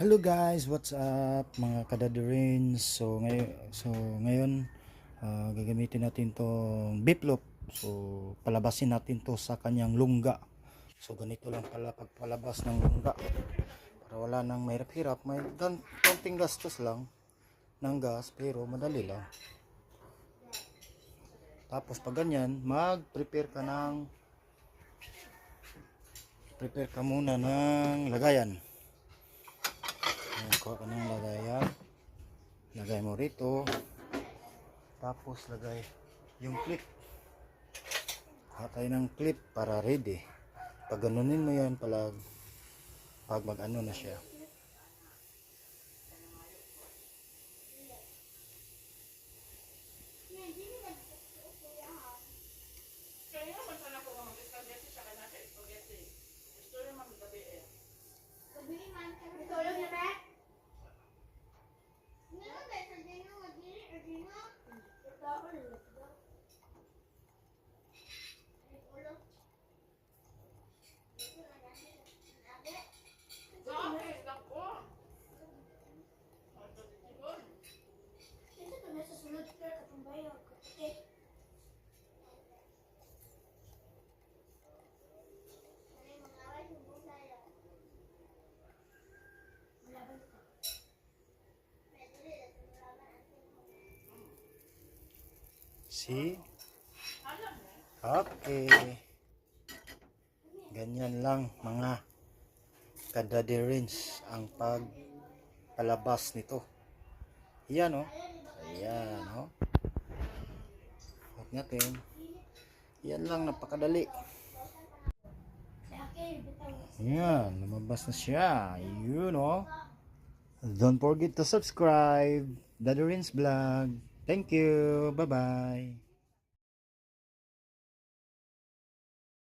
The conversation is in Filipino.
Hello guys, what's up mga kadadurins? So ngayon, so ngayon ah, gagamitin natin tong beef loaf. So palabasin natin to sa kanyang lungga. So ganito lang pala pagpalabas ng lungga. Para wala nang mahirap-hirap, may konting gastos lang ng gas pero madali lang. Tapos pag ganyan, mag-prepare ka ng prepare ka muna ng lagayan. Kuha ka ng lagayan. Lagay mo rito. Tapos lagay yung clip. Kuha tayo ng clip para ready. Pag ganunin mo yan pala pag mag ano na siya. See? Okay. Ganyan lang mga kadadirins ang pagpalabas nito. Yan oh. Ayan oh. Huwag natin. Yan lang napakadali. Yan, lumabas na siya. Yun oh. Don't forget to subscribe. Dadarins Vlog. Thank you. Bye-bye.